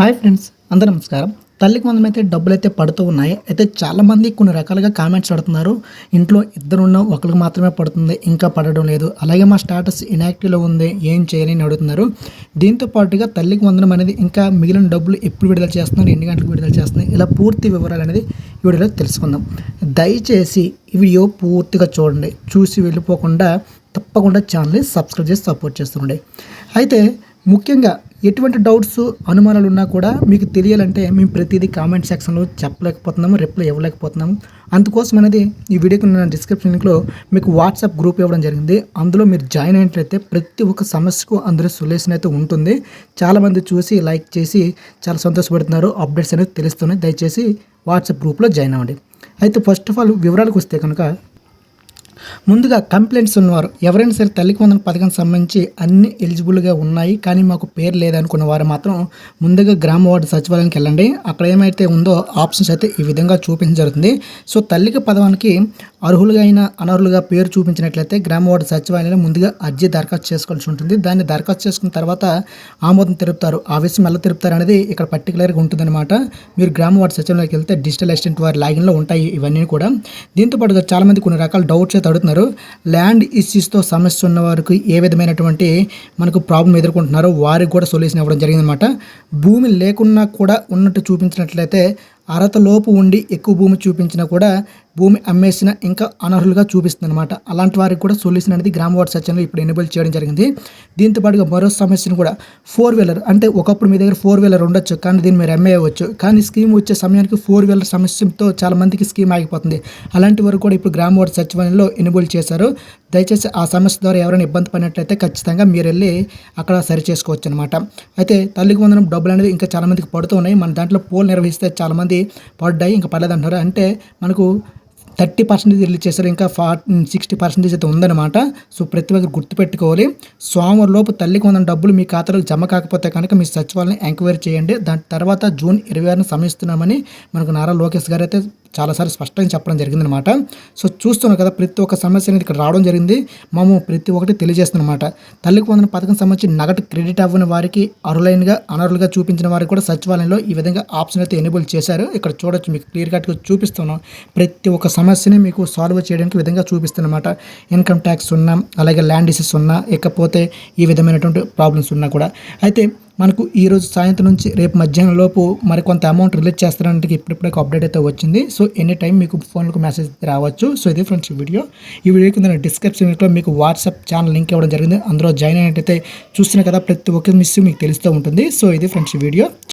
Hi friends అందరూ నమస్కారం. తల్లికి మందం అయితే డబ్బులు అయితే పడుతూ ఉన్నాయి. అయితే చాలామంది కొన్ని రకాలుగా కామెంట్స్ పెడుతున్నారు. ఇంట్లో ఇద్దరు ఉన్న ఒకరికి మాత్రమే పడుతుంది ఇంకా పడడం లేదు. అలాగే మా స్టాటస్ ఇన్యాక్టివ్లో ఉంది ఏం చేయాలి అడుగుతున్నారు. దీంతో పాటుగా తల్లికి వందనం అనేది ఇంకా మిగిలిన డబ్బులు ఎప్పుడు విడుదల చేస్తున్నారు ఎన్ని గంటలకు విడుదల చేస్తున్నారు ఇలా పూర్తి వివరాలు అనేది ఈ వీడియోలో తెలుసుకుందాం. దయచేసి ఈ వీడియో పూర్తిగా చూడండి. చూసి వెళ్ళిపోకుండా తప్పకుండా ఛానల్ని సబ్స్క్రైబ్ చేసి సపోర్ట్ చేస్తుండే అయితే ముఖ్యంగా ఎటువంటి డౌట్స్ అనుమానాలు ఉన్నా కూడా మీకు తెలియాలంటే మేము ప్రతిదీ కామెంట్ సెక్షన్లో చెప్పలేకపోతున్నాము రిప్లై ఇవ్వలేకపోతున్నాము. అందుకోసం అనేది ఈ వీడియోకి ఉన్న డిస్క్రిప్షన్ లింక్లో మీకు వాట్సాప్ గ్రూప్ ఇవ్వడం జరిగింది. అందులో మీరు జాయిన్ అయినట్లయితే ప్రతి ఒక్క సమస్యకు అందులో సొల్యూషన్ అయితే ఉంటుంది. చాలామంది చూసి లైక్ చేసి చాలా సంతోషపడుతున్నారు. అప్డేట్స్ అనేది తెలుస్తున్నాయి. దయచేసి వాట్సాప్ గ్రూప్లో జాయిన్ అవ్వండి. అయితే ఫస్ట్ ఆఫ్ ఆల్ వివరాలకు వస్తే కనుక ముందుగా కంప్లైంట్స్ ఉన్నవారు ఎవరైనా సరే తల్లికి వందన పథకం సంబంధించి అన్ని ఎలిజిబుల్గా ఉన్నాయి కానీ మాకు పేరు లేదనుకున్న వారు మాత్రం ముందుగా గ్రామ వార్డు సచివాలయానికి వెళ్ళండి. అక్కడ ఏమైతే ఉందో ఆప్షన్స్ అయితే ఈ విధంగా చూపించడం జరుగుతుంది. సో తల్లికి పదవానికి అర్హులుగా అయిన అనర్హులుగా పేరు చూపించినట్లయితే గ్రామ వార్డు సచివాలయంలో ముందుగా అర్జీ దరఖాస్తు చేసుకోవాల్సి ఉంటుంది. దాన్ని దరఖాస్తు చేసుకున్న తర్వాత ఆమోదం తెలుపుతారు. ఆ విషయం ఎలా తెలుపుతారు అనేది ఇక్కడ పర్టికులర్గా ఉంటుందన్నమాట. మీరు గ్రామ వార్డు సచివాలయంలోకి వెళ్తే డిజిటల్ అసిస్టెంట్ వారి లాగిన్లో ఉంటాయి ఇవన్నీ కూడా. దీంతో పాటుగా చాలామంది కొన్ని రకాల డౌట్స్ అయితే అడుగుతున్నారు. ల్యాండ్ ఇష్యూస్తో సమస్య ఉన్న వారికి ఏ విధమైనటువంటి మనకు ప్రాబ్లం ఎదుర్కొంటున్నారో వారికి కూడా సొల్యూషన్ ఇవ్వడం జరిగిందనమాట భూమి లేకున్నా కూడా ఉన్నట్టు చూపించినట్లయితే అర్హతలోపు ఉండి ఎక్కువ భూమి చూపించినా కూడా భూమి అమ్మేసిన ఇంకా అనర్హులుగా చూపిస్తుంది అనమాట అలాంటి వారికి కూడా సొల్యూషన్ అనేది గ్రామ వార్డు సెక్షన్లో ఇప్పుడు ఎనేబుల్ చేయడం జరిగింది. దీంతో పాటుగా మరో సమస్యను కూడా ఫోర్ వీలర్ అంటే ఒకప్పుడు మీ దగ్గర ఫోర్ వీలర్ ఉండొచ్చు కానీ దీన్ని మీరు అమ్మేయవచ్చు కానీ స్కీమ్ వచ్చే సమయానికి ఫోర్ వీలర్ సమస్యతో చాలా మందికి స్కీమ్ ఆగిపోతుంది. అలాంటి వరకు కూడా ఇప్పుడు గ్రామ వార్డు సచివాలయంలో ఎనేబుల్ చేశారు. దయచేసి ఆ సమస్య ద్వారా ఎవరైనా ఇబ్బంది పడినట్లయితే ఖచ్చితంగా మీరు వెళ్ళి అక్కడ సరి చేసుకోవచ్చు అనమాట అయితే తల్లికి వందనం డబ్బులు అనేది ఇంకా చాలామందికి పడుతూ ఉన్నాయి. మన దాంట్లో పోల్ నిర్వహిస్తే చాలామంది పడ్డాయి ఇంకా పడలేదంటారు అంటే మనకు థర్టీ పర్సెంటేజ్ రిలీజ్ చేశారు ఇంకా ఫార్ సిక్స్టీ పర్సెంటేజ్ అయితే ఉందన్నమాట. సో ప్రతి ఒక్కరు గుర్తుపెట్టుకోవాలి. సోమవారం లోపు తల్లికి ఉన్న డబ్బులు మీ ఖాతాలో జమ కాకపోతే కనుక మీ సచివాలయం ఎంక్వైరీ చేయండి. దాని తర్వాత జూన్ ఇరవై ఆరున సమయిస్తున్నామని మనకు నారా లోకేష్ గారు అయితే చాలాసార్లు స్పష్టంగా చెప్పడం జరిగిందనమాట. సో చూస్తున్నాం కదా ప్రతి ఒక్క సమస్య అనేది ఇక్కడ రావడం జరిగింది. మేము ప్రతి ఒక్కటి తెలియజేస్తున్నమాట తల్లికి వందన పథకం సంబంధించి నగదు క్రెడిట్ అవ్వని వారికి అరులైన్గా అనర్హులుగా చూపించిన వారికి కూడా సచివాలయంలో ఈ విధంగా ఆప్షన్ అయితే ఎనేబుల్ చేశారు. ఇక్కడ చూడొచ్చు మీకు క్లియర్ కట్గా చూపిస్తున్నాం. ప్రతి ఒక్క సమస్యని మీకు సాల్వ్ చేయడానికి విధంగా చూపిస్తున్నమాట ఇన్కమ్ ట్యాక్స్ ఉన్నా అలాగే ల్యాండ్ ఇష్యూస్ ఉన్నా ఇకపోతే ఈ విధమైనటువంటి ప్రాబ్లమ్స్ ఉన్నా కూడా. అయితే మనకు ఈ రోజు సాయంత్రం నుంచి రేపు మధ్యాహ్నం లోపు మరికొంత అమౌంట్ రిలీజ్ చేస్తారంటే ఇప్పుడిప్పుడే అప్డేట్ అయితే వచ్చింది. సో ఎనీ టైం మీకు ఫోన్లకు మెసేజ్ రావచ్చు. సో ఇది ఫ్రెండ్స్ వీడియో ఈ వీడియో కింద డిస్క్రిప్షన్లో మీకు వాట్సాప్ ఛానల్ లింక్ ఇవ్వడం జరిగింది. అందులో జాయిన్ అయినట్టయితే చూస్తున్నా కదా ప్రతి ఒక్క మిస్ మీకు తెలుస్తూ ఉంటుంది. సో ఇది ఫ్రెండ్స్ వీడియో